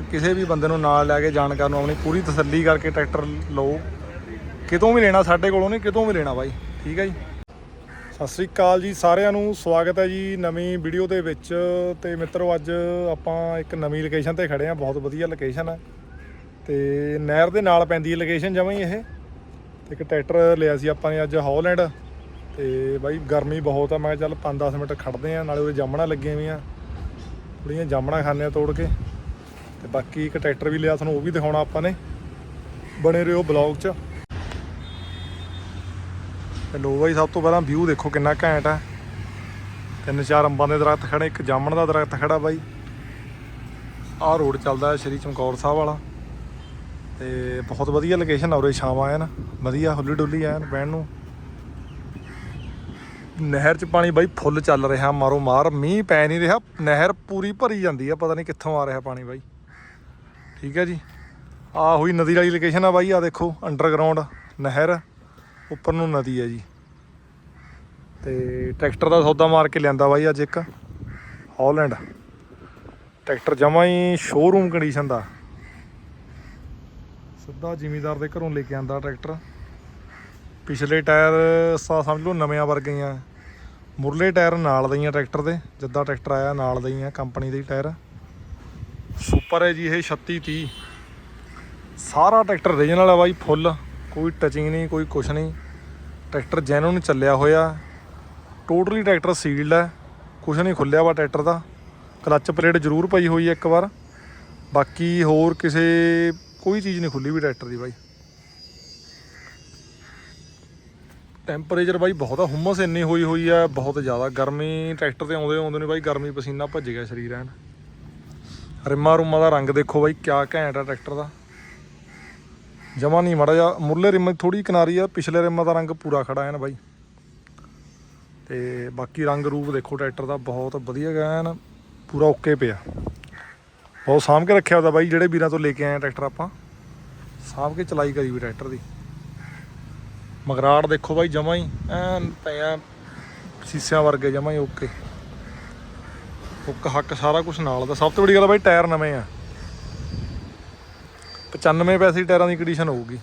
ਕਿਸੇ ਵੀ ਬੰਦੇ ਨੂੰ ਨਾਲ ਲੈ ਕੇ ਜਾਣਕਾਰ ਨੂੰ ਆਪਣੀ ਪੂਰੀ ਤਸੱਲੀ ਕਰਕੇ ਟਰੈਕਟਰ ਲਓ। ਕਿਤੋਂ ਵੀ ਲੈਣਾ, ਸਾਡੇ ਕੋਲੋਂ ਨਹੀਂ, ਕਿਤੋਂ ਵੀ ਲੈਣਾ ਬਾਈ। ਠੀਕ ਹੈ ਜੀ? ਸਤਿ ਸ੍ਰੀ ਅਕਾਲ ਜੀ ਸਾਰਿਆਂ ਨੂੰ, ਸਵਾਗਤ ਹੈ ਜੀ ਨਵੀਂ ਵੀਡੀਓ ਦੇ ਵਿੱਚ। ਤੇ ਮਿੱਤਰੋ, ਅੱਜ ਆਪਾਂ ਇੱਕ ਨਵੀਂ ਲੋਕੇਸ਼ਨ ਤੇ ਖੜੇ ਆ ਬਹੁਤ ਵਧੀਆ ਲੋਕੇਸ਼ਨ ਹੈ। ਤੇ ਨਹਿਰ ਦੇ ਨਾਲ ਪੈਂਦੀ ਹੈ ਲੋਕੇਸ਼ਨ ਜਮਾਂ ਹੀ ਇਹ। ਇੱਕ ਟਰੈਕਟਰ ਲਿਆ ਸੀ ਆਪਾਂ ਨੇ ਅੱਜ ਹੌਲੈਂਡ ਤੇ ਬਾਈ, ਗਰਮੀ ਬਹੁਤ ਆ, ਮੈਂ ਚੱਲ 5-10 ਮਿੰਟ ਖੜਦੇ ਆ ਨਾਲੇ ਉਹ ਜਾਮਣਾ ਲੱਗੀਆਂ ਵੀਆਂ ਥੋੜੀਆਂ ਜਾਮਣਾ ਖਾਂਦੇ ਆ ਤੋੜ ਕੇ। ਤੇ ਬਾਕੀ ਇੱਕ ਟਰੈਕਟਰ ਵੀ ਲਿਆ ਤੁਹਾਨੂੰ ਉਹ ਵੀ ਦਿਖਾਉਣਾ ਆਪਾਂ ਨੇ। ਬਣੇ ਰਹੋ ਬਲੌਗ 'ਚ। ਤੇ ਲੋ ਬਾਈ, ਸਭ ਤੋਂ ਪਹਿਲਾਂ ਵਿਊ ਦੇਖੋ ਕਿੰਨਾ ਘੈਂਟ ਹੈ ਤਿੰਨ ਚਾਰ ਅੰਬਾਂ ਦੇ ਦਰਖਤ ਖੜੇ, ਇੱਕ ਜਾਮਣ ਦਾ ਦਰਖਤ ਖੜਾ ਬਾਈ। ਆਹ ਰੋਡ ਚੱਲਦਾ ਸ਼੍ਰੀ ਚਮਕੌਰ ਸਾਹਿਬ ਵਾਲਾ। ਤੇ ਬਹੁਤ ਵਧੀਆ ਲੋਕੇਸ਼ਨ ਆ ਉਰੇ ਛਾਵਾਂ ਐਨ ਵਧੀਆ, ਹੁੱਲੀ ਡੁੱਲੀ ਐਨ ਬਹਿਣ ਨੂੰ। ਨਹਿਰ 'ਚ ਪਾਣੀ ਬਾਈ ਫੁੱਲ ਚੱਲ ਰਿਹਾ, ਮਾਰੋ ਮਾਰ। ਮੀਂਹ ਪੈ ਨਹੀਂ ਰਿਹਾ, ਨਹਿਰ ਪੂਰੀ ਭਰੀ ਜਾਂਦੀ ਆ, ਪਤਾ ਨਹੀਂ ਕਿੱਥੋਂ ਆ ਰਿਹਾ ਪਾਣੀ ਬਾਈ। ਠੀਕ ਹੈ ਜੀ। ਆ ਹੋਈ ਨਦੀ ਵਾਲੀ ਲੋਕੇਸ਼ਨ ਆ ਬਾਈ, ਆ ਦੇਖੋ ਅੰਡਰਗਰਾਉਂਡ ਨਹਿਰ, ਉੱਪਰ ਨੂੰ ਨਦੀ ਹੈ ਜੀ। ਤੇ ਟਰੈਕਟਰ ਦਾ ਸੌਦਾ ਮਾਰ ਕੇ ਲਿਆਂਦਾ ਬਾਈ ਅੱਜ ਇੱਕ ਹੌਲੈਂਡ ਟਰੈਕਟਰ ਜਮਾ ਹੀ ਸ਼ੋਰੂਮ ਕੰਡੀਸ਼ਨ ਦਾ। ਸਿੱਧਾ ਜ਼ਿਮੀਦਾਰ ਦੇ ਘਰੋਂ ਲੈ ਕੇ ਆਂਦਾ ਟਰੈਕਟਰ। ਪਿਛਲੇ ਟਾਇਰ ਸਾ, ਸਮਝ ਲਓ ਨਵਿਆਂ ਵਰਗੇ ਹੀ ਆ। ਮੁਰਲੇ ਟਾਇਰ ਨਾਲ ਦੇ ਆ ਟਰੈਕਟਰ ਦੇ, ਜਿੱਦਾਂ ਟਰੈਕਟਰ ਆਇਆ ਨਾਲ ਦੇ ਆ, ਕੰਪਨੀ ਦੇ ਟਾਇਰ। ਸੁਪਰ ਹੈ ਜੀ ਇਹ 3630 ਸਾਰਾ ਟਰੈਕਟਰ ਰੀਜਨਲ ਹੈ ਬਾਈ ਫੁੱਲ ਕੋਈ ਟਚਿੰਗ ਨਹੀਂ, ਕੋਈ ਕੁਛ ਨਹੀਂ। ਟਰੈਕਟਰ ਜੈਨੂਨ ਚੱਲਿਆ ਹੋਇਆ। ਟੋਟਲੀ ਟਰੈਕਟਰ ਸੀਲਡ ਹੈ ਕੁਛ ਨਹੀਂ ਖੁੱਲਿਆ ਵਾ ਟਰੈਕਟਰ ਦਾ। ਕਲੱਚ ਪਲੇਟ ਜ਼ਰੂਰ ਪਈ ਹੋਈ ਹੈ ਇੱਕ ਵਾਰ। ਬਾਕੀ ਹੋਰ ਕਿਸੇ, ਕੋਈ ਚੀਜ਼ ਨਹੀਂ ਖੁੱਲੀ ਵੀ ਟਰੈਕਟਰ ਦੀ ਬਾਈ। ਟੈਂਪਰੇਚਰ ਬਾਈ ਬਹੁਤ ਆ, ਹੁਮਸ ਇੰਨੀ ਹੋਈ ਹੋਈ ਆ, ਬਹੁਤ ਜ਼ਿਆਦਾ। ਗਰਮੀ, ਟਰੈਕਟਰ ਤੇ ਆਉਂਦੇ ਆਉਂਦੇ ਨੇ ਬਾਈ ਗਰਮੀ ਪਸੀਨਾ ਭੱਜ ਗਿਆ ਸਰੀਰ ਐਨ। ਰਿਮਾ ਰੁਮਾ ਦਾ ਰੰਗ ਦੇਖੋ ਬਾਈ, ਕਿਆ ਘੈਂਟ ਆ ਟਰੈਕਟਰ ਦਾ। ਜਮਾ ਨਹੀਂ, ਮੜਾ ਜਾ ਮੁਰਲੇ ਰਿਮ ਥੋੜੀ ਕਿਨਾਰੀ ਆ, ਪਿਛਲੇ ਰਿਮ ਦਾ ਰੰਗ ਪੂਰਾ ਖੜਾ ਐਨ ਬਾਈ। ਤੇ ਬਾਕੀ ਰੰਗ ਰੂਪ ਦੇਖੋ ਟਰੈਕਟਰ ਦਾ, ਬਹੁਤ ਵਧੀਆ ਗਿਆ ਐਨ ਪੂਰਾ ਓਕੇ ਪਿਆ। ਬਹੁਤ ਸਾਂਭ ਕੇ ਰੱਖਿਆ ਉਹਦਾ ਬਾਈ, ਜਿਹੜੇ ਵੀਰਾਂ ਤੋਂ ਲੈ ਕੇ ਆਏ ਆ ਟਰੈਕਟਰ ਆਪਾਂ। ਸਾਂਭ ਕੇ ਚਲਾਈ ਕਰੀ ਵੀ ਟਰੈਕਟਰ ਦੀ। ਮਗਰਾੜ ਦੇਖੋ ਬਾਈ, ਜਮਾ ਹੀ ਐਨ ਪਿਆ ਸੀਸਿਆਂ ਵਰਗੇ ਜਮਾ ਹੀ ਓਕੇ ਹੁੱਕ ਹੱਕ ਸਾਰਾ ਕੁਝ ਨਾਲ ਦਾ। ਸਭ ਤੋਂ ਵੱਡੀ ਗੱਲ ਬਾਈ, ਟਾਇਰ ਨਵੇਂ ਆ। 95 ਪੈਸੇ ਟਾਇਰਾਂ ਦੀ ਕੰਡੀਸ਼ਨ ਹੋਊਗੀ।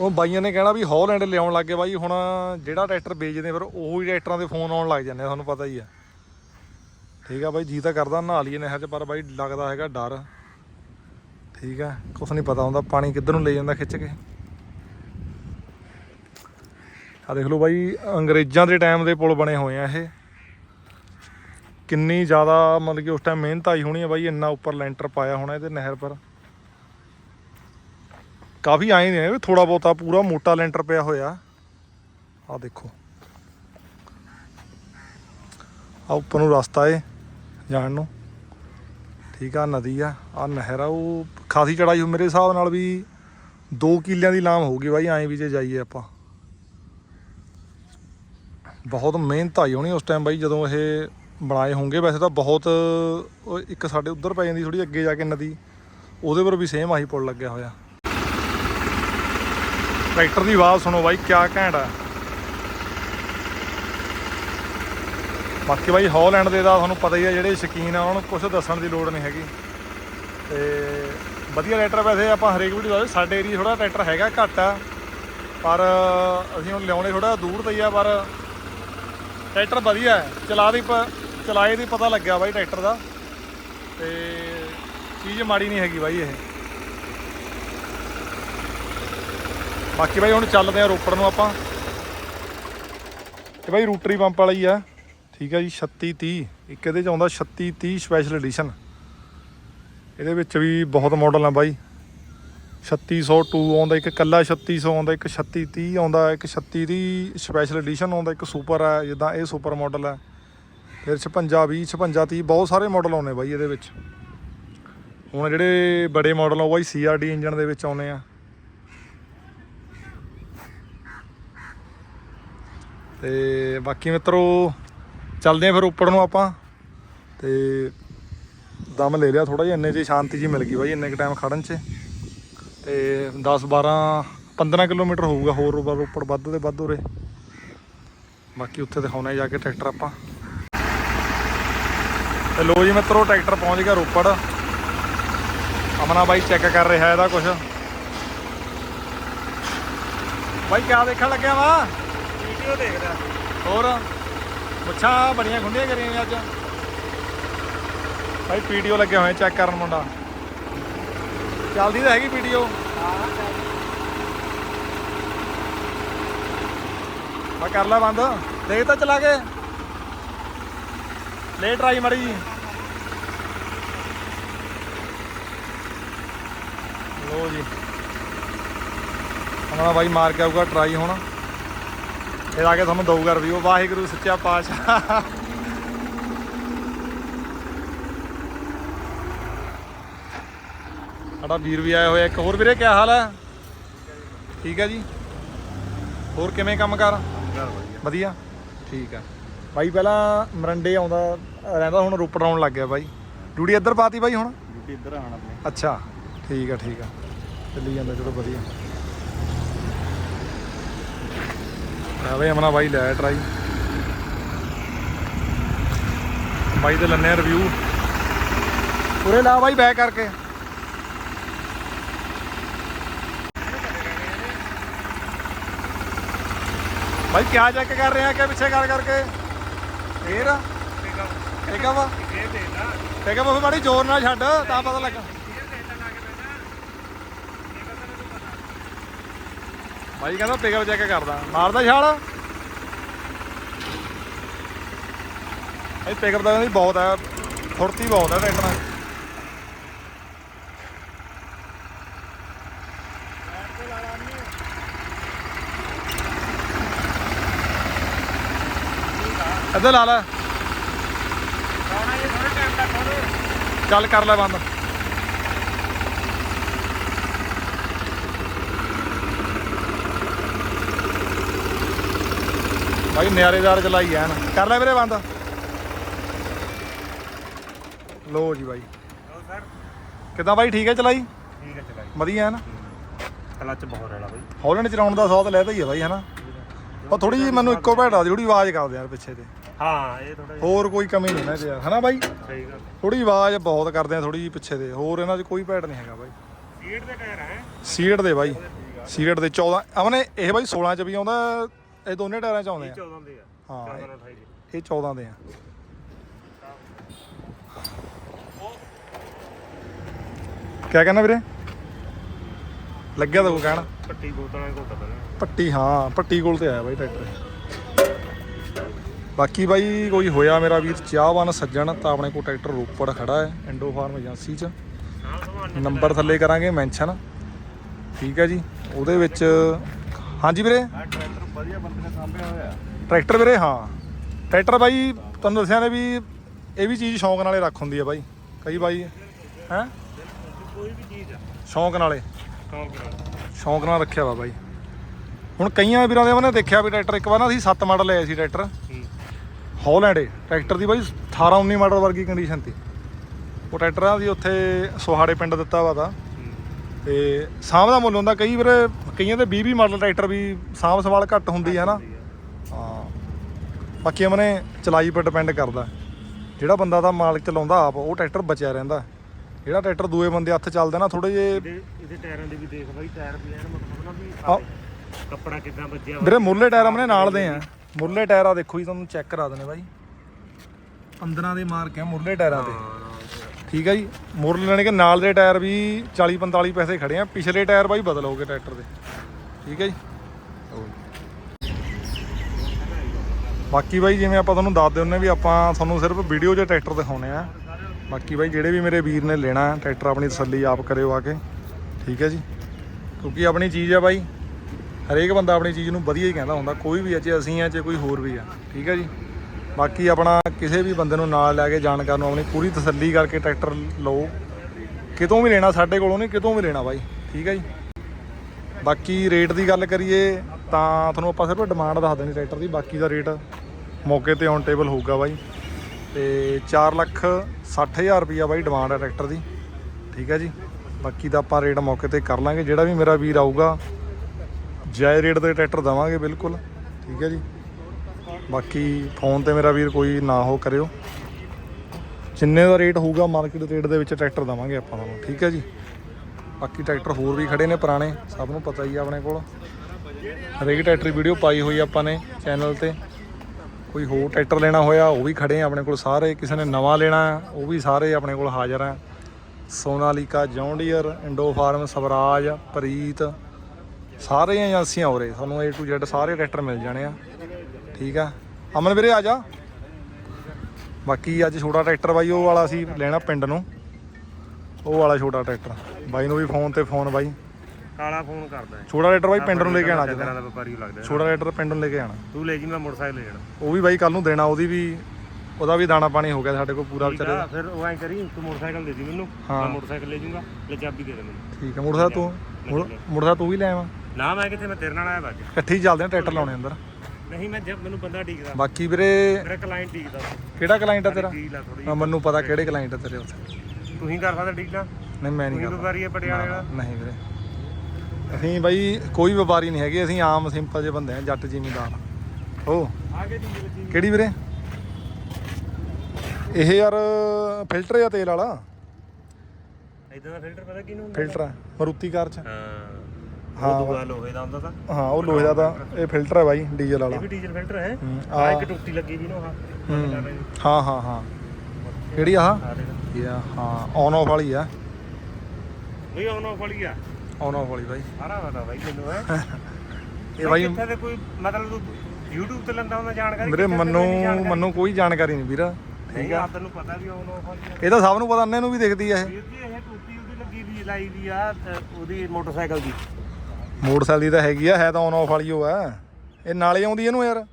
ਉਹ ਬਾਈਆਂ ਨੇ ਕਹਿਣਾ ਵੀ ਹੌਲੈਂਡ ਲਿਆਉਣ ਲੱਗੇ ਬਾਈ। ਹੁਣ ਜਿਹੜਾ ਟਰੈਕਟਰ ਵੇਚਦੇ ਫਿਰ ਉਹੀ ਟਰੈਕਟਰਾਂ ਦੇ ਫੋਨ ਆਉਣ ਲੱਗ ਜਾਂਦੇ ਆ, ਤੁਹਾਨੂੰ ਪਤਾ ਹੀ ਆ। ਠੀਕ ਆ ਬਾਈ, ਜੀ ਤਾਂ ਕਰਦਾ, ਨਹਾ ਲਈਏ ਨਹਿਰ 'ਚ, ਪਰ ਬਾਈ ਲੱਗਦਾ ਹੈਗਾ ਡਰ। ਠੀਕ ਆ, ਕੁਛ ਨਹੀਂ ਪਤਾ ਹੁੰਦਾ, ਪਾਣੀ ਕਿੱਧਰ ਨੂੰ ਲੈ ਜਾਂਦਾ ਖਿੱਚ ਕੇ। ਆ ਦੇਖ ਲਓ ਬਾਈ, ਅੰਗਰੇਜ਼ਾਂ ਦੇ ਟਾਈਮ ਦੇ ਪੁਲ ਬਣੇ ਹੋਏ ਆ ਇਹ। ਕਿੰਨੀ ਜ਼ਿਆਦਾ ਮਤਲਬ ਕਿ ਉਸ ਟਾਈਮ ਮਿਹਨਤ ਆਈ ਹੋਣੀ ਹੈ ਬਾਈ, ਇੰਨਾ ਉੱਪਰ ਲੈਂਟਰ ਪਾਇਆ ਹੋਣਾ ਇਹਦੇ ਨਹਿਰ ਪਰ। ਕਾਫੀ ਆਏ ਨੇ ਥੋੜਾ ਬਹੁਤਾ ਪੂਰਾ ਮੋਟਾ ਲੈਂਟਰ ਪਿਆ ਹੋਇਆ। ਆ ਦੇਖੋ। ਆ ਉੱਪਰ ਨੂੰ ਰਸਤਾ ਏ, ਜਾਣ ਨੂੰ। ਠੀਕ ਆ ਨਦੀ ਆ ਆ ਨਹਿਰ ਆ, ਉਹ ਖਾਸੀ ਚੜਾਈ ਮੇਰੇ ਹਿਸਾਬ ਨਾਲ ਵੀ 2 ਕਿੱਲਿਆਂ ਦੀ ਲਾਮ ਹੋਊਗੀ ਬਾਈ, ਐਂ ਵੀ ਜੇ ਜਾਈਏ ਆਪਾਂ। ਬਹੁਤ ਮਿਹਨਤ ਆਈ ਹੋਣੀ ਉਸ ਟਾਈਮ ਬਾਈ, ਜਦੋਂ ਇਹ ਬਣਾਏ ਹੋਣਗੇ। ਵੈਸੇ ਤਾਂ ਬਹੁਤ, ਉਹ ਇੱਕ ਸਾਡੇ ਉੱਧਰ ਪੈ ਜਾਂਦੀ ਥੋੜੀ ਅੱਗੇ ਜਾ ਕੇ ਨਦੀ। ਉਹਦੇ ਪਰ ਵੀ ਸੇਮ ਆਹੀ ਪੁਲ ਲੱਗਿਆ ਹੋਇਆ। ਟਰੈਕਟਰ ਦੀ ਆਵਾਜ਼ ਸੁਣੋ ਬਾਈ, ਕਿਆ ਘੈਂਟ ਆ। ਬਾਕੀ ਬਾਈ ਹੌਲੈਂਡ ਦੇ ਦਾ ਤੁਹਾਨੂੰ ਪਤਾ ਹੀ ਆ, ਜਿਹੜੇ ਸ਼ਕੀਨ ਆ, ਉਹਨਾਂ ਨੂੰ ਕੁਝ ਦੱਸਣ ਦੀ ਲੋੜ ਨਹੀਂ ਹੈਗੀ। ਤੇ ਵਧੀਆ ਟਰੈਕਟਰ ਵੈਸੇ ਆਪਾਂ ਹਰੇਕ ਵੀਡੀਓ ਦਾ ਸਾਡੇ ਏਰੀਆ ਥੋੜਾ ਟਰੈਕਟਰ ਹੈਗਾ ਘੱਟ ਆ। ਪਰ ਅਸੀਂ ਹੁਣ ਲਿਆਉਣੇ ਥੋੜਾ ਦੂਰ ਤੇ ਹੀ ਆ, ਪਰ ਟਰੈਕਟਰ ਵਧੀਆ ਹੈ। ਚਲਾ ਦੇ ਪ- ਚਲਾਏ ਦੀ ਪਤਾ ਲੱਗਿਆ ਬਾਈ ਟਰੈਕਟਰ ਦਾ। ਤੇ ਚੀਜ਼ ਮਾੜੀ ਨਹੀਂ ਹੈਗੀ ਬਾਈ ਇਹ। ਬਾਕੀ ਬਾਈ ਹੁਣ ਚੱਲਦੇ ਆ ਰੋਪੜ ਨੂੰ ਆਪਾਂ। ਤੇ ਬਾਈ ਰੂਟਰੀ ਪੰਪ ਵਾਲਾ ਹੀ ਆ। ਠੀਕ ਹੈ ਜੀ 3630 ਇੱਕ ਇਹਦੇ ਚ ਆਉਂਦਾ 3630 ਸਪੈਸ਼ਲ ਐਡੀਸ਼ਨ ਇਹਦੇ ਵਿੱਚ ਵੀ ਬਹੁਤ ਮਾਡਲ ਆ ਬਾਈ। 3602 ਆਉਂਦਾ, ਇੱਕ ਕੱਲਾ 3600 ਆਉਂਦਾ, ਇੱਕ 3630 ਆਉਂਦਾ, ਇੱਕ 3630 ਸਪੈਸ਼ਲ ਐਡੀਸ਼ਨ ਆਉਂਦਾ, ਇੱਕ ਸੁਪਰ ਹੈ ਜਿੱਦਾਂ ਇਹ ਸੁਪਰ ਮਾਡਲ ਹੈ ਫਿਰ 56 20 56 30 ਬਹੁਤ ਸਾਰੇ ਮਾਡਲ ਆਉਨੇ ਬਾਈ ਇਹਦੇ ਵਿੱਚ। ਹੁਣ ਜਿਹੜੇ ਬੜੇ ਮਾਡਲ ਆ ਉਹ ਬਾਈ ਸੀਆਰਡੀ ਇੰਜਨ ਦੇ ਵਿੱਚ ਆਉਨੇ ਆ। ਤੇ ਬਾਕੀ ਮਿੱਤਰੋ, ਚੱਲਦੇ ਆ ਫਿਰ ਉੱਪਰ ਨੂੰ ਆਪਾਂ। ਤੇ ਦਮ ਲੈ ਲਿਆ ਥੋੜਾ ਜਿਹਾ, ਇੰਨੇ 'ਚ ਸ਼ਾਂਤੀ ਜੀ ਮਿਲ ਗਈ ਬਾਈ, ਇੰਨੇ ਕ ਟਾਈਮ ਖੜਨ 'ਚ। ਤੇ 10 12 15 ਕਿਲੋਮੀਟਰ ਹੋਊਗਾ ਹੋਰ ਰੋਪੜ ਵੱਧ ਦੇ ਵੱਧ ਉਰੇ। ਬਾਕੀ ਉੱਥੇ ਦਿਖਾਉਣਾ ਜਾ ਕੇ ਟਰੈਕਟਰ ਆਪਾਂ। ਤੇ ਲੋ ਜੀ ਮਿੱਤਰੋ ਟਰੈਕਟਰ ਪਹੁੰਚ ਗਿਆ ਰੋਪੜ। ਅਮਨਾ ਬਾਈ ਚੈੱਕ ਕਰ ਰਿਹਾ ਇਹਦਾ ਕੁਝ ਬਾਈ ਕਿਆ ਦੇਖਣ ਲੱਗਿਆ ਵਾ? ਵੀਡੀਓ ਦੇਖਦਾ ਹੋਰ? ਮੁੱਛਾਂ ਬੜੀਆਂ ਖੁੰਡੀਆਂ ਕਰੀਆਂ ਅੱਜ। ਭਾਈ ਵੀਡੀਓ ਲੱਗਿਆ ਹੋਇਆ ਚੈੱਕ ਕਰਨ ਮੁੰਡਾ। ਚੱਲਦੀ ਤਾਂ ਹੈਗੀ ਵੀਡੀਓ ਮੈਂ ਕਰ ਲਾ ਬੰਦ। ਦੇਖ ਤਾਂ ਚਲਾ ਕੇ। ਲੈ ਟਰਾਈ ਮੜੀ ਜੀ। ਲੋ ਜੀ। ਹਮਾਰਾ ਬਾਈ ਮਾਰ ਕੇ ਆਊਗਾ ਟਰਾਈ ਹੁਣ। ਫਿਰ ਆ ਕੇ ਤੁਹਾਨੂੰ ਦਊਗਾ ਰਿਵਿਊ ਵਾਹਿਗੁਰੂ ਸੱਚਾ ਪਾਤਸ਼ਾਹ। ਸਾਡਾ ਵੀਰ ਵੀ ਆਇਆ ਹੋਇਆ। ਇੱਕ ਹੋਰ ਵੀਰੇ ਕੀ ਹਾਲ ਹੈ? ਠੀਕ ਹੈ ਜੀ। ਹੋਰ ਕਿਵੇਂ ਕੰਮ ਕਰ? ਵਧੀਆ। ਠੀਕ ਹੈ। ਬਾਈ ਪਹਿਲਾਂ ਮਰੰਡੇ ਆਉਂਦਾ ਰਹਿੰਦਾ ਹੁਣ ਰੋਪੜ ਆਉਣ ਲੱਗ ਗਿਆ ਬਾਈ। ਡਿਊਟੀ ਇੱਧਰ ਪਾਤੀ ਬਾਈ ਹੁਣ? ਡਿਊਟੀ ਇੱਧਰ ਆਣਾ ਆਪਣੇ। ਅੱਛਾ। ਠੀਕ ਆ ਠੀਕ ਆ ਚੱਲੀ ਜਾਂਦਾ ਚਲੋ ਵਧੀਆ। ਆ ਵੇ ਅਮਨਾ ਬਾਈ ਲੈ ਟਰਾਈ ਬਾਈ ਦੇ ਲੰਨੇ ਰਿਵਿਊ ਪੂਰੇ ਲਾ ਬਾਈ ਬੈਕ ਕਰਕੇ। ਬਾਈ ਕਿਆ ਚੈੱਕ ਕਰ ਰਹੇ ਆ ਕਿ ਪਿੱਛੇ ਕਰ ਕਰਕੇ? ਫੇਰ? ਠੀਕ ਆ? ਵਾ ਠੀਕ ਆ ਵਾ ਫਿਰ ਮਾੜੀ ਜ਼ੋਰ ਨਾਲ ਛੱਡ ਤਾਂ ਪਤਾ ਲੱਗਾ। ਭਾਈ ਕਹਿੰਦਾ ਪਿਕਅਪ ਚੈੱਕ ਕਰਦਾ। ਮਾਰਦਾ ਛਾਲ। ਇਹ ਪਿਕਅਪ ਦਾ ਕਹਿੰਦੀ ਬਹੁਤ ਹੈ ਫੁਰਤੀ ਬਹੁਤ ਹੈ ਟਰੈਕਟਰ ਨਾਲ। ਇੱਧਰ ਲਾ ਲੈ। ਚੱਲ ਕਰ ਲੈ ਬੰਦ। ਭਾਈ ਨਿਆਰੇਦਾਰ ਚਲਾਈ ਐਨ। ਕਰ ਲੈ ਵੀਰੇ ਬੰਦ। ਲੋ ਜੀ ਬਾਈ। ਕਿਦਾਂ ਬਾਈ ਠੀਕ ਹੈ ਚਲਾਈ? ਠੀਕ ਹੈ ਚਲਾਈ। ਵਧੀਆ ਐਨ। ਕਲੱਚ ਬਹੁਤ ਰਲਾ ਬਈ। ਹੌਲੈਂਡ ਚਲਾਉਣ ਦਾ ਸਵਾਦ ਲੈਦਾ ਹੀ ਹੈ ਬਾਈ ਹਨਾ? ਉਹ ਥੋੜੀ ਜਿਹੀ ਮੈਨੂੰ ਇੱਕੋ ਭੈੜਾ ਥੋੜੀ ਆਵਾਜ਼ ਕਰਦੇ ਯਾਰ ਪਿੱਛੇ ਤੇ। ਹਾਂ ਇਹ ਥੋੜਾ ਹੋਰ ਕੋਈ ਕਮੀ ਨਹੀਂ ਨਾ ਇਹਦੇ ਯਾਰ ਹਨਾ ਬਾਈ? ਸਹੀ ਗੱਲ। ਥੋੜੀ ਆਵਾਜ਼ ਬਹੁਤ ਕਰਦੇ ਆ ਥੋੜੀ ਜਿਹੀ ਪਿੱਛੇ ਤੇ। ਹੋਰ ਇਹਨਾਂ 'ਚ ਕੋਈ ਭੈੜ ਨਹੀਂ ਹੈਗਾ ਬਾਈ। ਸੀਟ ਦੇ ਟਾਇਰ ਹੈ। ਸੀਟ ਦੇ ਬਾਈ। ਸੀਟ ਦੇ 14 ਅਮਨੇ ਇਹ ਬਾਈ 16 ਚ ਵੀ ਆਉਂਦਾ ਇਹ ਦੋਨੇ ਟਾਇਰਾਂ ਚ ਆਉਂਦੇ ਆ? 14 ਦੇ ਆ। ਹਾਂ 14 ਇਹ- 28 ਦੇ। ਇਹ 14 ਦੇ ਆ। ਕਿਆ ਕਹਿੰਦਾ ਵੀਰੇ? ਲੱਗਿਆ ਤਾਂ ਕੋ ਕਹਿਣਾ? ਪੱਟੀ ਬੋਤਲਾਂ ਕੋ ਪਤਾ ਨਹੀਂ ਪੱਟੀ ਹਾਂ ਪੱਟੀ ਕੋਲ ਤੇ ਆਇਆ ਬਾਈ ਟਰੈਕਟਰ। ਬਾਕੀ ਬਾਈ ਕੋਈ ਹੋਇਆ ਮੇਰਾ ਵੀਰ ਚਾਹਵਾਨ ਸੱਜਣ ਤਾਂ ਆਪਣੇ ਕੋਲ ਟਰੈਕਟਰ ਰੋਪੜ ਖੜਾ ਹੈ ਇੰਡੋ ਫਾਰਮ ਏਜੰਸੀ 'ਚ। ਨੰਬਰ ਥੱਲੇ ਕਰਾਂਗੇ ਮੈਂਸ਼ਨ। ਠੀਕ ਹੈ ਜੀ ਉਹਦੇ ਵਿੱਚ ਹਾਂਜੀ ਵੀਰੇ? ਵਧੀਆ ਬੰਦੇ ਨੇ ਸਾਂਭਿਆ ਹੋਇਆ। ਟਰੈਕਟਰ ਵੀਰੇ ਹਾਂ। ਟਰੈਕਟਰ ਬਾਈ ਤੁਹਾਨੂੰ ਦੱਸਿਆ ਨੇ ਵੀ ਇਹ ਵੀ ਚੀਜ਼ ਸ਼ੌਂਕ ਨਾਲੇ ਰੱਖ ਹੁੰਦੀ ਹੈ ਬਾਈ। ਕਈ ਬਾਈ ਹੈ? ਕੋਈ ਵੀ ਚੀਜ਼ ਆ। ਸ਼ੌਂਕ ਨਾਲੇ। ਸ਼ੌਂਕ ਨਾਲ। ਰੱਖਿਆ ਵਾ ਬਾਈ। ਹੁਣ ਕਈਆਂ ਵੀਰਾਂ ਦੇ ਮੈਨੇ ਦੇਖਿਆ ਵੀ ਟਰੈਕਟਰ ਇੱਕ ਵਾਰ ਨਾ ਅਸੀਂ 7 ਮਾਡਲ ਲਿਆ ਸੀ ਟਰੈਕਟਰ। ਹੌਲੈਂਡ ਟਰੈਕਟਰ ਦੀ ਬਾਈ 18 19 ਮਾਡਲ ਵਰਗੀ ਕੰਡੀਸ਼ਨ ਤੇ ਉਹ ਟਰੈਕਟਰਾਂ ਦੀ ਉੱਥੇ ਸੋਹਾੜੇ ਪਿੰਡ ਦਿੱਤਾ ਵਾ ਤਾਂ। ਹੂੰ। ਤੇ ਸਾਂਭ ਦਾ ਮੁੱਲ ਹੁੰਦਾ। ਕਈ ਵੀਰੇ ਕਈਆਂ ਦੇ 20 20 ਮਾਡਲ ਟਰੈਕਟਰ ਵੀ ਸਾਂਭ ਸੰਭਾਲ ਘੱਟ ਹੁੰਦੀ ਹੈ ਨਾ। ਹਾਂ। ਬਾਕੀ ਮਨੇ ਚਲਾਈ 'ਤੇ ਡਿਪੈਂਡ ਕਰਦਾ। ਜਿਹੜਾ ਬੰਦਾ ਦਾ ਮਾਲਕ ਚਲਾਉਂਦਾ ਆਪ ਉਹ ਟਰੈਕਟਰ ਬਚਿਆ ਰਹਿੰਦਾ। ਜਿਹੜਾ ਟਰੈਕਟਰ ਦੂਏ ਬੰਦੇ ਹੱਥ ਚੱਲਦਾ ਨਾ ਥੋੜੇ ਜੇ ਇਹਦੇ ਟਾਇਰਾਂ ਦੀ ਵੀ ਦੇਖ ਬਾਈ ਟਾਇਰ ਵੀ ਐਨ ਮਤਲਬ ਨਾ ਵੀ ਆਹ। ਕੱਪੜਾ ਕਿਦਾਂ ਵੱਜਿਆ। ਵੀਰੇ ਮੁਰਲੇ ਟਾਇਰ ਆਪਣੇ ਨਾਲ ਦੇ ਆ। ਮੁਰਲੇ ਟਾਇਰ ਦੇਖੋ ਜੀ ਤੁਹਾਨੂੰ ਚੈੱਕ ਕਰਾ ਦਨੇ ਬਾਈ। 15 ਦੇ ਮਾਰਕ ਆ ਮੁਰਲੇ ਟਾਇਰਾਂ ਹਾਂ, ਤੇ। ਠੀਕ ਹੈ ਜੀ। ਮੁਰਲ ਲੈਣੇ ਕਿ ਨਾਲ ਦੇ ਟਾਇਰ ਵੀ 40 45 ਪੈਸੇ ਖੜੇ ਆ। ਪਿਛਲੇ ਟਾਇਰ ਬਾਈ ਬਦਲ ਹੋ ਗਏ ਟਰੈਕਟਰ ਦੇ। ਠੀਕ ਹੈ ਜੀ। ਬਾਕੀ ਬਾਈ ਜਿਵੇਂ ਆਪਾਂ ਤੁਹਾਨੂੰ ਦੱਸਦੇ ਹੁੰਨੇ ਵੀ ਆਪਾਂ ਤੁਹਾਨੂੰ ਸਿਰਫ ਵੀਡੀਓ 'ਚ ਟਰੈਕਟਰ ਦਿਖਾਉਨੇ ਆ। ਬਾਕੀ ਬਾਈ ਜਿਹੜੇ ਵੀ ਮੇਰੇ ਵੀਰ ਨੇ ਲੈਣਾ ਟਰੈਕਟਰ ਆਪਣੀ ਤਸੱਲੀ ਆਪ ਕਰਿਓ ਆ ਕੇ। ਠੀਕ ਹੈ ਜੀ। ਕਿਉਂਕਿ ਆਪਣੀ ਚੀਜ਼ ਆ ਬਾਈ, ਹਰੇਕ ਬੰਦਾ ਆਪਣੀ ਚੀਜ਼ ਨੂੰ ਵਧੀਆ ਹੀ ਕਹਿੰਦਾ ਹੁੰਦਾ। ਕੋਈ ਵੀ ਆ ਜੇ ਅਸੀਂ ਆ ਜੇ ਕੋਈ ਹੋਰ ਵੀ ਆ। ਠੀਕ ਹੈ ਜੀ। ਬਾਕੀ ਆਪਣਾ ਕਿਸੇ ਵੀ ਬੰਦੇ ਨੂੰ ਨਾਲ ਲੈ ਕੇ ਜਾਣਕਾਰ ਨੂੰ ਆਪਣੀ ਪੂਰੀ ਤਸੱਲੀ ਕਰਕੇ ਟਰੈਕਟਰ ਲਓ। ਕਿਤੋਂ ਵੀ ਲੈਣਾ, ਸਾਡੇ ਕੋਲੋਂ ਨਹੀਂ, ਕਿਤੋਂ ਵੀ ਲੈਣਾ ਬਾਈ। ਠੀਕ ਹੈ ਜੀ? ਬਾਕੀ ਰੇਟ ਦੀ ਗੱਲ ਕਰੀਏ, ਤਾਂ ਤੁਹਾਨੂੰ ਆਪਾਂ ਸਿਰਫ ਡਿਮਾਂਡ ਦੱਸ ਦੇਣੀ ਟਰੈਕਟਰ ਦੀ। ਬਾਕੀ ਦਾ ਰੇਟ ਮੌਕੇ ਤੇ ਔਨ ਟੇਬਲ ਹੋਊਗਾ ਬਾਈ। ਤੇ 4 ਲੱਖ 60000 ਰੁਪਈਆ ਬਾਈ ਡਿਮਾਂਡ ਹੈ ਟਰੈਕਟਰ ਦੀ। ਠੀਕ ਹੈ ਜੀ? ਬਾਕੀ ਦਾ ਆਪਾਂ ਰੇਟ ਮੌਕੇ ਤੇ ਕਰ ਲਾਂਗੇ। ਜਿਹੜਾ ਵੀ ਮੇਰਾ ਵੀਰ ਆਊਗਾ ਜਾਇ ਰੇਟ ਤੇ ਟਰੈਕਟਰ ਦਵਾਂਗੇ ਬਿਲਕੁਲ। ਠੀਕ ਹੈ ਜੀ? ਬਾਕੀ ਫੋਨ ਤੇ ਮੇਰਾ ਵੀਰ ਕੋਈ ਨਾ ਹੋ ਕਰਿਓ। ਜਿੰਨੇ ਦਾ ਰੇਟ ਹੋਊਗਾ ਮਾਰਕੀਟ ਰੇਟ ਦੇ ਵਿੱਚ ਟਰੈਕਟਰ ਦਵਾਂਗੇ ਆਪਾਂ ਤੁਹਾਨੂੰ, ਠੀਕ ਹੈ ਜੀ? ਬਾਕੀ ਟਰੈਕਟਰ ਹੋਰ ਵੀ ਖੜੇ ਨੇ ਪੁਰਾਣੇ, ਸਭ ਨੂੰ ਪਤਾ ਹੀ ਆ ਆਪਣੇ ਕੋਲ। ਹਰੇਕ ਟਰੈਕਟਰ ਵੀਡੀਓ ਪਾਈ ਹੋਈ ਆਪਾਂ ਨੇ ਚੈਨਲ ਤੇ। ਕੋਈ ਹੋਰ ਟਰੈਕਟਰ ਲੈਣਾ ਹੋਇਆ, ਉਹ ਵੀ ਖੜੇ ਆ ਆਪਣੇ ਕੋਲ ਸਾਰੇ। ਕਿਸੇ ਨੇ ਨਵਾਂ ਲੈਣਾ, ਉਹ ਵੀ ਸਾਰੇ ਆਪਣੇ ਕੋਲ ਹਾਜ਼ਰ ਆ। Sonalika, John Deere, Indo Farm, Swaraj, Preet, ਸਾਰੇ ਏਜੰਸੀਆਂ ਹੋ ਰਹੇ ਤੁਹਾਨੂੰ A to Z ਸਾਰੇ ਟਰੈਕਟਰ ਮਿਲ ਜਾਣੇ ਆ। ਠੀਕ ਆ। ਅਮਨ ਵੀਰੇ ਆ ਜਾ। ਬਾਕੀ ਅੱਜ ਛੋਟਾ ਟਰੈਕਟਰ ਬਾਈ ਉਹ ਵਾਲਾ ਸੀ ਲੈਣਾ ਪਿੰਡ ਨੂੰ। ਉਹ ਵਾਲਾ ਛੋਟਾ ਟਰੈਕਟਰ। ਬਾਈ ਨੂੰ ਵੀ ਫੋਨ ਤੇ ਫੋਨ ਬਾਈ। ਕਾਲਾ ਫੋਨ ਕਰਦਾ ਹੈ। ਛੋਟਾ ਟਰੈਕਟਰ ਬਾਈ ਪਿੰਡ ਨੂੰ ਲੈ ਕੇ ਆਣਾ ਅੱਜ ਜਗਰਾਂ ਦਾ ਵਪਾਰੀ ਲੱਗਦਾ। ਛੋਟਾ ਟਰੈਕਟਰ ਪਿੰਡ ਨੂੰ ਲੈ ਕੇ ਆਣਾ ਤੂੰ ਲੈ ਜੀ ਮੈਂ ਮੋਟਰਸਾਈਕਲ ਲੈ ਜਾਣਾ। ਉਹ ਵੀ ਬਾਈ ਕੱਲ ਨੂੰ ਦੇਣਾ ਉਹਦੀ ਵੀ ਉਹਦਾ ਵੀ ਦਾਣਾ ਪਾਣੀ ਹੋ ਗਿਆ ਸਾਡੇ ਕੋਲ ਪੂਰਾ ਠੀਕ ਵਿਚਾਰੇ ਆ ਦਾ। ਫਿਰ ਉਹ ਐਂ ਕਰੀ ਤੂੰ ਮੋਟਰਸਾਈਕਲ ਦੇ ਦੀ ਮੈਨੂੰ। ਹਾਂ। ਮੈਂ ਮੋਟਰਸਾਈਕਲ ਲੈ ਜਾਊਂਗਾ ਲੈ ਚਾਬੀ ਦੇ ਦੇ ਮੈਨੂੰ। ਠੀਕ ਹੈ ਮੁਰਦਾ ਤੂੰ ਮੁਰਦਾ ਤੂੰ ਵੀ ਲੈ ਆਵਾ। ਨਾ ਮੈਂ ਕਿਤੇ ਮੈਂ ਤੇਰੇ ਨਾਲ ਆਇਆ ਬਾਕੀ ਇਕੱਠੇ ਹੀ ਚੱਲਦੇ ਆ ਟਰੈਕਟਰ ਲਾਉਣੇ ਅੰਦਰ। ਨਹੀਂ ਮੈਂ ਜਦ ਮੈਨੂੰ ਬੰਦਾ ਡੀਕਦਾ। ਬਾਕੀ ਵੀਰੇ ਮੇਰਾ ਕਲਾਇੰਟ ਡੀਕਦਾ। ਕਿਹੜਾ ਕਲਾਇੰਟ ਆ ਤੇਰਾ? ਡੀਲ ਆ ਥੋੜੀ ਹਾਂ, ਮੈਨੂੰ ਪਤਾ ਕਿਹੜੇ ਕਲਾਇੰਟ ਆ ਤੇਰੇ ਉੱਥੇ। ਤੁਸੀਂ ਕਰ ਸਕਦਾ ਡੀਲਾਂ ਨਹੀਂ ਮੈਂ ਨਹੀਂ ਕਰਦਾ। ਵਪਾਰੀ ਹੈ ਪਟਿਆਲੇ ਦਾ ਨਹੀਂ ਵੀਰੇ। ਅਸੀਂ ਬਾਈ ਕੋਈ ਵਪਾਰੀ ਨਹੀਂ ਹੈਗੇ ਅਸੀਂ ਆਮ ਸਿੰਪਲ ਜਿਹੇ ਬੰਦੇ ਆ ਜੱਟ ਜ਼ਿਮੀਂਦਾਰ। ਬੱਚੀ ਕਿਹੜੀ ਵੀਰੇ? ਇਹ ਯਾਰ ਫਿਲਟਰ ਜਾਂ ਤੇਲ ਵਾਲਾ। ਇਦਾਂ ਦਾ ਫਿਲਟਰ ਪਤਾ ਕਿਹਨੂੰ ਹੁੰਦਾ? ਫਿਲਟਰ ਆ ਮਰੂਤੀ ਕਾਰ ਚ। ਹਾਂ। ਹਾਂ। ਉਹ ਦੂਆ ਲੋਹੇ ਦਾ ਹੁੰਦਾ ਤਾਂ। ਹਾਂ ਉਹ ਲੋਹੇ ਦਾ ਤਾਂ ਇਹ ਫਿਲਟਰ ਹੈ ਬਾਈ ਡੀਜ਼ਲ ਵਾਲਾ। ਇਹ ਵੀ ਡੀਜ਼ਲ ਫਿਲਟਰ ਹੈ। ਆ ਇੱਕ ਟੁੱਟੀ ਲੱਗੀ ਵੀ ਨੂੰ ਆਹ ਹੂੰ। ਹਾਂ ਹਾਂ ਹਾਂ। ਕਿਹੜੀ ਆਹ ਆ ਦੇਖ। ਇਹ ਆ, ਹਾਂ ਔਨ ਆਫ ਵਾਲੀ ਆ। ਬਈ ਆਨ ਆਫ ਵਾਲੀ ਆ। ਔਨ ਆਫ ਵਾਲੀ ਬਾਈ। ਸਾਰਾ ਪਤਾ ਬਾਈ ਮੈਨੂੰ ਹੈ। ਇਹ ਬਾਈ ਕਿੱਥੇ ਤੇ ਕੋਈ ਮਤਲਬ ਤੂੰ YouTube ਤੇ ਲੈਂਦਾ ਹੁੰਦਾ ਜਾਣਕਾਰੀ ਵੀਰੇ ਕਿੱਥੇ ਤੇ ਮੈਨੂੰ ਲੈਂਦੀ ਜਾਣਕਾਰੀ? ਮੈਨੂੰ ਕੋਈ ਜਾਣਕਾਰੀ ਨਹੀਂ ਵੀਰ। ਨਹੀਂ ਆ। ਤੈਨੂੰ ਪਤਾ ਵੀ ਆਨ ਆਫ ਵਾਲੀ ਆ। ਇਹ ਤਾਂ ਸਭ ਨੂੰ ਪਤਾ ਅੰਨੇ ਨੂੰ ਵੀ ਦਿਖਦੀ ਆ ਇਹ। ਵੀਰ ਜੀ ਇਹ ਟੁੱਟੀ ਉਹਦੀ ਲੱਗੀ ਵੀ ਲਾਈ ਵੀ ਆ ਤੇ ਉਹਦੀ ਮੋਟਰਸਾਈਕਲ ਦੀ। ਮੋਟਰਸਾਈਕਲ ਦੀ ਤਾਂ ਹੈਗੀ ਆ ਹੈ ਤਾਂ ਔਨ ਆਫ ਵਾਲੀ ਉਹ ਆ। ਇਹ ਨਾਲੇ ਆਉਂਦੀ ਇਹਨੂੰ ਯਾਰ।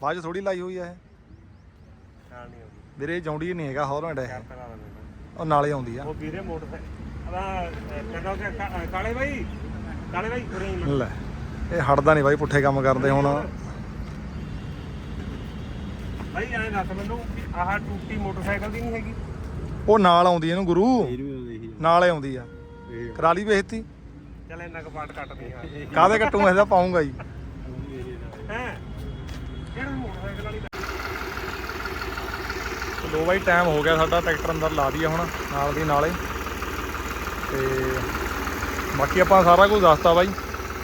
ਬਾਅਦ ਚ ਥੋੜੀ ਲਾਈ ਹੋਈ ਆ ਇਹ। ਨਾਲ ਨਹੀਂ ਆਉਂਦੀ। ਵੀਰੇ ਜੌਂਡੀ ਨਹੀਂ ਹੈਗਾ ਹੌਲੈਂਡ ਇਹ ਲਾ ਦਿੰਦਾ ਉਹ ਨਾਲੇ ਆਉਂਦੀ ਆ। ਉਹ ਵੀਰੇ ਮੋਟਰਸਾਈਕਲ ਆਦਾ ਕਹਿੰਦਾ ਕਿ ਕਾ- ਕਾਲੇ ਬਾਈ ਕਾਲੇ ਬਾਈ ਉਰੇ ਹੀ ਲੈ। ਲੈ ਇਹ ਹਟਦਾ ਨਹੀਂ ਬਾਈ ਪੁੱਠੇ ਕੰਮ ਕਰਦੇ ਹੁਣ। ਬਾਈ ਐਂ ਦੱਸ ਮੈਨੂੰ ਕਿ ਆਹ ਟੁੱਟੀ ਮੋਟਰਸਾਈਕਲ ਦੀ ਨਹੀਂ ਹੈਗੀ। ਉਹ ਨਾਲ ਆਉਂਦੀ ਇਹਨੂੰ ਗੁਰੂ। ਨਾਲੇ ਆਉਂਦੀ ਆ। ਕਰਾ ਲਈ ਵੇਚਤੀ ਚੱਲ ਇੰਨਾ ਕੁ ਪਾਟ ਕੱਟਦੀ ਆ ਕਾਹਦੇ ਕੱਟੂ ਇਹਦਾ ਪਾਉਂਗਾ ਜੀ। ਹੈ? ਕਿਹੜਾ ਮੋਟਰਸਾਈਕਲ ਵਾਲੀ ਲੋ ਬਾਈ ਟਾਈਮ ਹੋ ਗਿਆ ਸਾਡਾ ਟਰੈਕਟਰ ਅੰਦਰ ਲਾ ਦਈਏ ਹੁਣ ਨਾਲ ਦੀ ਨਾਲੇ। ਤੇ ਬਾਕੀ ਆਪਾਂ ਸਾਰਾ ਕੁਝ ਦੱਸਤਾ ਬਾਈ।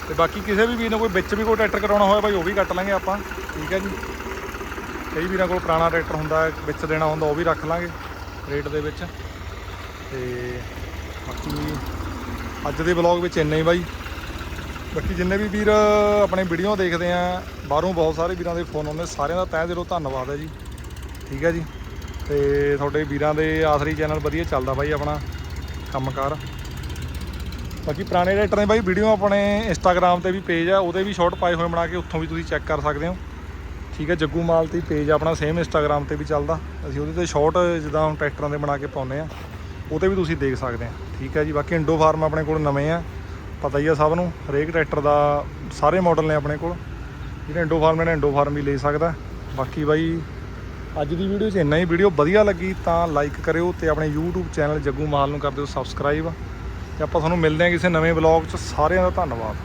ਤੇ ਬਾਕੀ ਕਿਸੇ ਵੀ ਵੀਰ ਨੇ ਕੋਈ ਵਿੱਚ ਵੀ ਕੋਈ ਟਰੈਕਟਰ ਕਰਾਉਣਾ ਹੋਇਆ ਬਾਈ ਉਹ ਵੀ ਕੱਟ ਲਾਂਗੇ ਆਪਾਂ। ਠੀਕ ਹੈ ਜੀ? ਕਈ ਵੀਰਾਂ ਕੋਲ ਪੁਰਾਣਾ ਟਰੈਕਟਰ ਹੁੰਦਾ ਹੈ, ਵਿੱਚ ਦੇਣਾ ਹੁੰਦਾ ਉਹ ਵੀ ਰੱਖ ਲਾਂਗੇ ਰੇਟ ਦੇ ਵਿੱਚ। ਤੇ ਬਾਕੀ ਅੱਜ ਦੇ ਵਲੌਗ ਵਿੱਚ ਇੰਨਾ ਹੀ ਬਾਈ। ਬਾਕੀ ਜਿੰਨੇ ਵੀ ਵੀਰ ਆਪਣੇ ਵੀਡੀਓ ਦੇਖਦੇ ਆ, ਬਾਹਰੋਂ ਬਹੁਤ ਸਾਰੇ ਵੀਰਾਂ ਦੇ ਫੋਨ ਆਉਂਦੇ, ਸਾਰਿਆਂ ਦਾ ਤਹਿ ਦਿਲੋਂ ਧੰਨਵਾਦ ਹੈ ਜੀ। ਠੀਕ ਹੈ ਜੀ। ਤੇ ਤੁਹਾਡੇ ਵੀਰਾਂ ਦੇ ਆਖਰੀ ਚੈਨਲ ਵਧੀਆ ਚੱਲਦਾ ਬਾਈ ਆਪਣਾ ਕੰਮਕਾਰ। ਬਾਕੀ ਪੁਰਾਣੇ ਰਾਈਟਰ ਨੇ ਬਾਈ ਵੀਡੀਓ ਆਪਣੇ ਇੰਸਟਾਗ੍ਰam ਤੇ ਵੀ ਪੇਜ ਆ, ਉਹਦੇ ਵੀ ਸ਼ਾਰਟ ਪਾਏ ਹੋਏ ਬਣਾ ਕੇ ਉੱਥੋਂ ਵੀ ਤੁਸੀਂ ਚੈੱਕ ਕਰ ਸਕਦੇ ਹੋ। ਠੀਕ ਹੈ, ਜੱਗੂ ਮਾਲ ਤੇ ਪੇਜ ਆਪਣਾ ਸੇਮ ਇੰਸਟਾਗ੍ਰam ਤੇ ਵੀ ਚੱਲਦਾ। ਅਸੀਂ ਉਹਦੇ ਤੇ ਸ਼ਾਰਟ ਜਿੱਦਾਂ ਹੁਣ ਟਰੈਕਟਰਾਂ ਦੇ ਬਣਾ ਕੇ ਪਾਉਂਦੇ ਆ। ਉਹ ਤੇ ਵੀ ਤੁਸੀਂ ਦੇਖ ਸਕਦੇ ਆ। ਠੀਕ ਹੈ ਜੀ, ਬਾਕੀ ਇੰਡੋ ਫਾਰਮ ਆਪਣੇ ਕੋਲ ਨਵੇਂ ਆ। ਪਤਾ ਹੀ ਆ ਸਭ ਨੂੰ, ਹਰੇਕ ਟਰੈਕਟਰ ਦਾ ਸਾਰੇ ਮਾਡਲ ਨੇ ਆਪਣੇ ਕੋਲ। ਜਿਹੜਾ ਇੰਡੋ ਫਾਰਮ ਨੇ ਇੰਡੋ ਫਾਰਮ ਵੀ ਲੈ ਸਕਦਾ। ਬਾਕੀ ਬਾਈ, ਅੱਜ ਦੀ ਵੀਡੀਓ 'ਚ ਇੰਨਾ ਹੀ। ਵੀਡੀਓ ਵਧੀਆ ਲੱਗੀ ਤਾਂ ਲਾਈਕ ਕਰਿਓ ਤੇ ਆਪਣੇ YouTube ਚੈਨਲ ਜੱਗੂ ਮਾਲ ਨੂੰ ਕਰ ਦਿਓ ਸਬਸਕ੍ਰਾਈਬ ਤੇ ਆਪਾਂ ਤੁਹਾਨੂੰ ਮਿਲਦੇ ਹਾਂ ਕਿਸੇ ਨਵੇਂ ਵਲੌਗ 'ਚ। ਸਾਰਿਆਂ ਦਾ ਧੰਨਵਾਦ।